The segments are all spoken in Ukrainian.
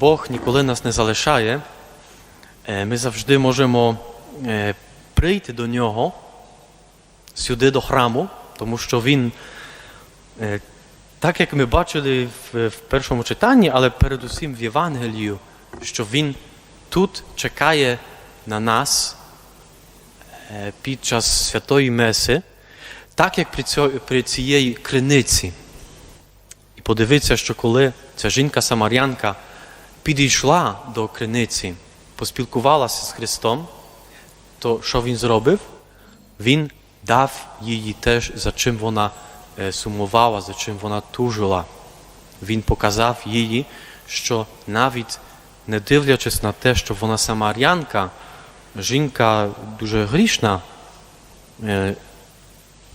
Бог ніколи нас не залишає. Е, Ми завжди можемо е, прийти до Нього сюди до храму, тому що Він, е, так як ми бачили в, першому читанні, але передусім в Євангелію, що Він тут чекає на нас під час святої Меси, так як при, цієї криниці. І подивіться, що коли ця жінка-самарянка підійшла до криниці, поспілкувалася з Христом, то що він зробив? Він дав їй теж, за чим вона е, сумувала, за чим вона тужила. Він показав їй, що навіть не дивлячись на те, що вона самарянка, жінка дуже грішна, е,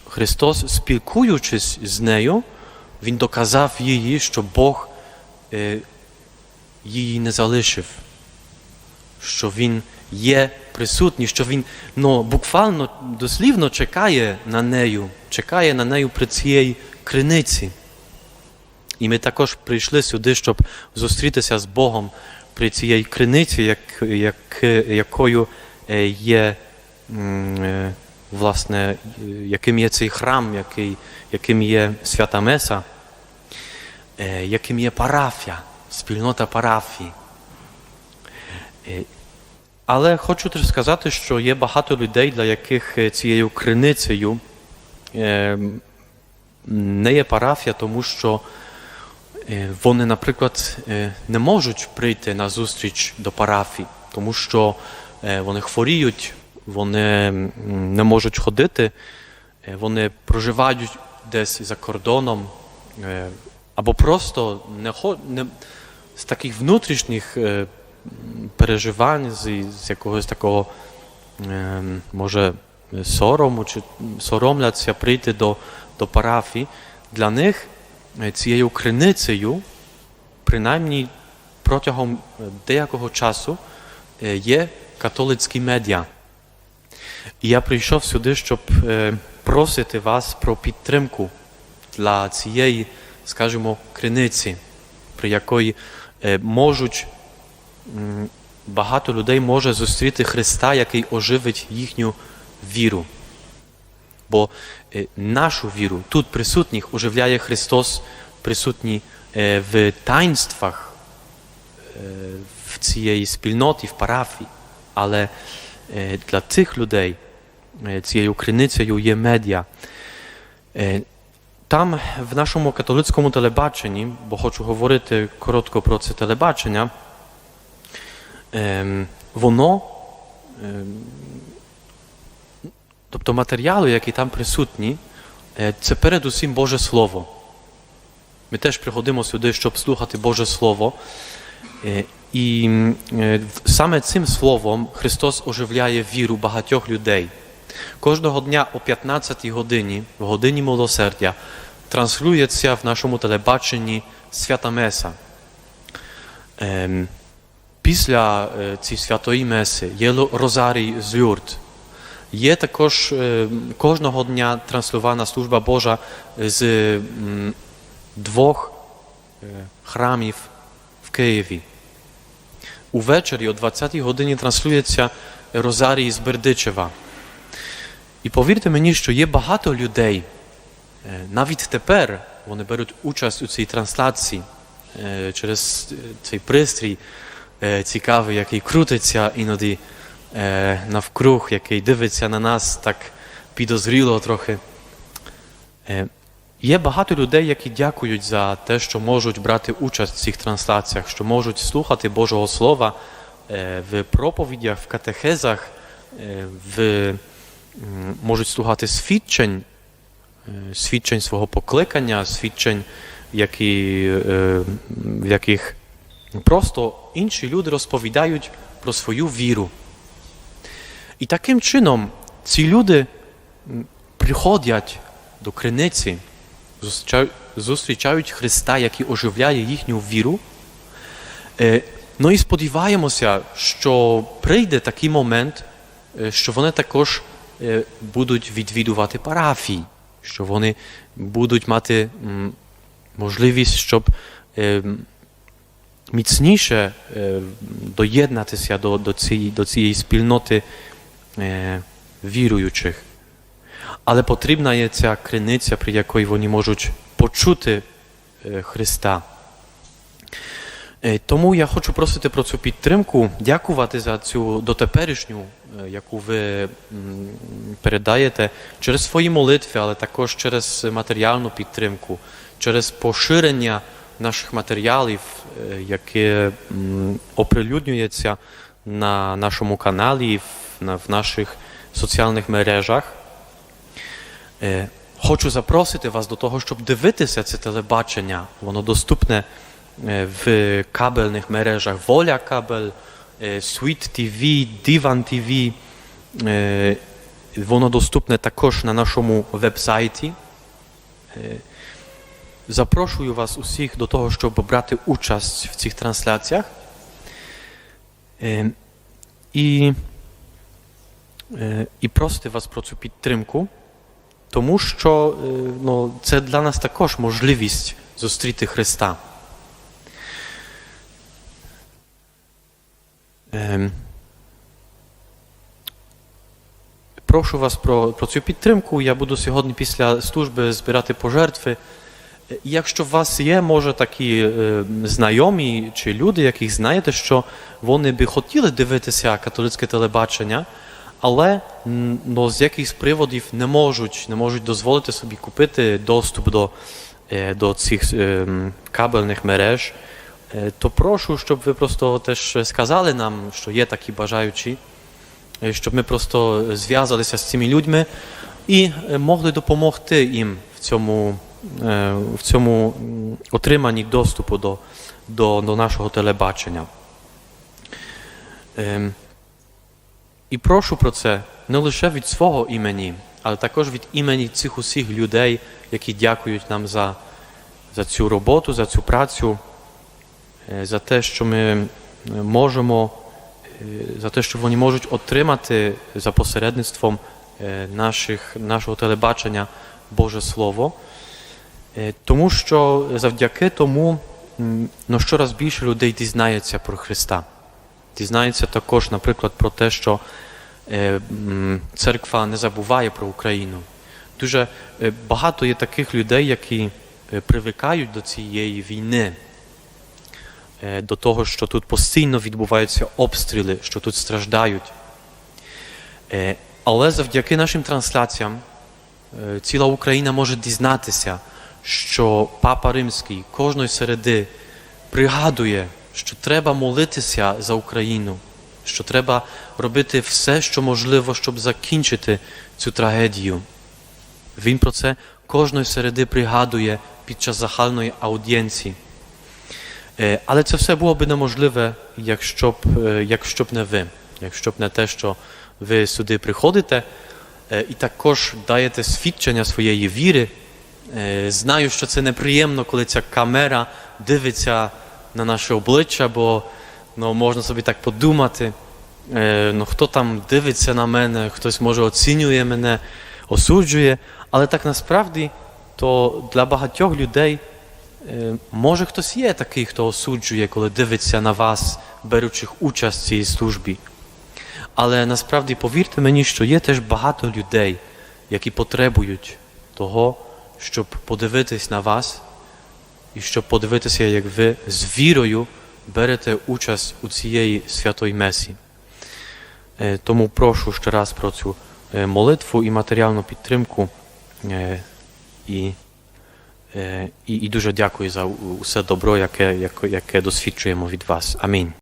Христос, спілкуючись з нею, Він доказав їй, що Бог е, її не залишив, що Він є присутній, що Він ну, буквально дослівно чекає на нею, чекає на нею при цій криниці. І ми також прийшли сюди, щоб зустрітися з Богом при цій криниці, як, як, якою е, є е, власне, яким є цей храм, який, яким є свята Меса, е, яким є парафія, спільнота парафії. Е, Але хочу теж сказати, що є багато людей, для яких е, цією криницею е, не є парафія, тому що вони, наприклад, не можуть прийти на зустріч до парафії, тому що вони хворіють, вони не можуть ходити, вони проживають десь за кордоном, або просто не, не з таких внутрішніх е, переживань, з, з якогось такого, е, може, сорому чи соромляться прийти до, до парафії, для них е, цією криницею, принаймні протягом е, деякого часу, е, є католицькі медіа. І я прийшов сюди, щоб просити вас про підтримку для цієї, скажімо, криниці, при якої можуть багато людей може зустріти Христа, який оживить їхню віру. Бо е, нашу віру тут присутніх оживляє Христос, присутній е, в таїнствах е, в цієї спільноті, в парафії. Але е, для цих людей е, цією криницею є медіа. Там в нашому католицькому телебаченні, бо хочу говорити коротко про це телебачення, ем, воно, ем, тобто матеріали, які там присутні, е, це передусім Боже Слово. Ми теж приходимо сюди, щоб слухати Боже Слово. Е, І е, саме цим словом Христос оживляє віру багатьох людей. Кожного дня о 15 годині, в годині милосердя, транслюється в нашому телебаченні свята Меса. Ем, Після е, цієї святої Меси є Розарій з Люрд. Є також е, кожного дня транслювана служба Божа з двох е, храмів в Києві. Увечері о 20-й годині транслюється Розарій з Бердичева. І повірте мені, що є багато людей, навіть тепер вони беруть участь у цій трансляції через цей пристрій цікавий, який крутиться іноді навкруг, який дивиться на нас так підозріло трохи. Є багато людей, які дякують за те, що можуть брати участь в цих трансляціях, що можуть слухати Божого Слова в проповідях, в катехезах, в, можуть слухати свідчень, свідчень свого покликання, свідчень, які, е, в яких просто інші люди розповідають про свою віру. І таким чином ці люди приходять до криниці, зустрічають, Христа, який оживляє їхню віру. Е, Ну і сподіваємося, що прийде такий момент, е, що вони також е, будуть відвідувати парафії, що вони будуть мати можливість, щоб е, міцніше е, доєднатися до, до, цієї, до цієї спільноти е, віруючих. Але потрібна є ця криниця, при якій вони можуть почути е, Христа. Тому я хочу просити про цю підтримку, дякувати за цю дотеперішню, яку ви передаєте через свої молитви, але також через матеріальну підтримку, через поширення наших матеріалів, е, яке оприлюднюється на нашому каналі, в, наших соціальних мережах. Е, Хочу запросити вас до того, щоб дивитися це телебачення. Воно доступне е, в кабельних мережах Воля Кабель, е, Sweet TV, Divan TV. Е, Воно доступне також на нашому веб-сайті. Е, Запрошую вас усіх до того, щоб брати участь в цих трансляціях. І, е, і просити вас про цю підтримку. Тому що ну, це для нас також можливість зустріти Христа. Прошу вас про, про цю підтримку. Я буду сьогодні після служби збирати пожертви. Якщо у вас є, може, такі е, знайомі чи люди, яких знаєте, що вони би хотіли дивитися католицьке телебачення, але ну, з якихось приводів не можуть, не можуть дозволити собі купити доступ до, е, до цих е, кабельних мереж, то прошу, щоб ви просто теж сказали нам, що є такі бажаючі, е, щоб ми просто зв'язалися з цими людьми і е, могли допомогти їм в цьому, е, в цьому отриманні доступу до, до, до нашого телебачення. Ем, і прошу про це не лише від свого імені, але також від імені цих усіх людей, які дякують нам за, за цю роботу, за цю працю, е, за те, що ми е, можемо, е, за те, що вони можуть отримати за посередництвом е, наших, нашого телебачення Боже Слово. Е, Тому що завдяки тому ну, щораз більше людей дізнається про Христа. Дізнається також, наприклад, про те, що е, церква не забуває про Україну. Дуже е, багато є таких людей, які е, привикають до цієї війни, е, до того, що тут постійно відбуваються обстріли, що тут страждають. Е, Але завдяки нашим трансляціям е, ціла Україна може дізнатися, що Папа Римський кожної середи пригадує, що треба молитися за Україну, що треба робити все, що можливо, щоб закінчити цю трагедію. Він про це кожної середи пригадує під час загальної аудієнції. Але це все було б неможливе, якщо б, якщо б не ви, якщо б не те, що ви сюди приходите і також даєте свідчення своєї віри. Знаю, що це неприємно, коли ця камера дивиться на наше обличчя, бо ну, можна собі так подумати, ну, хто там дивиться на мене, хтось може оцінює мене, осуджує. Але так насправді, то для багатьох людей Може, хтось є такий, хто осуджує, коли дивиться на вас, беручих участь в цій службі. Але насправді повірте мені, що є теж багато людей, які потребують того, щоб подивитись на вас і щоб подивитися, як ви з вірою берете участь у цієї святої месі. Е, Тому прошу ще раз про цю е, молитву і матеріальну підтримку. Е, І Е, І, і дуже дякую за усе добро, яке, яке, досвідчуємо від вас. Амінь.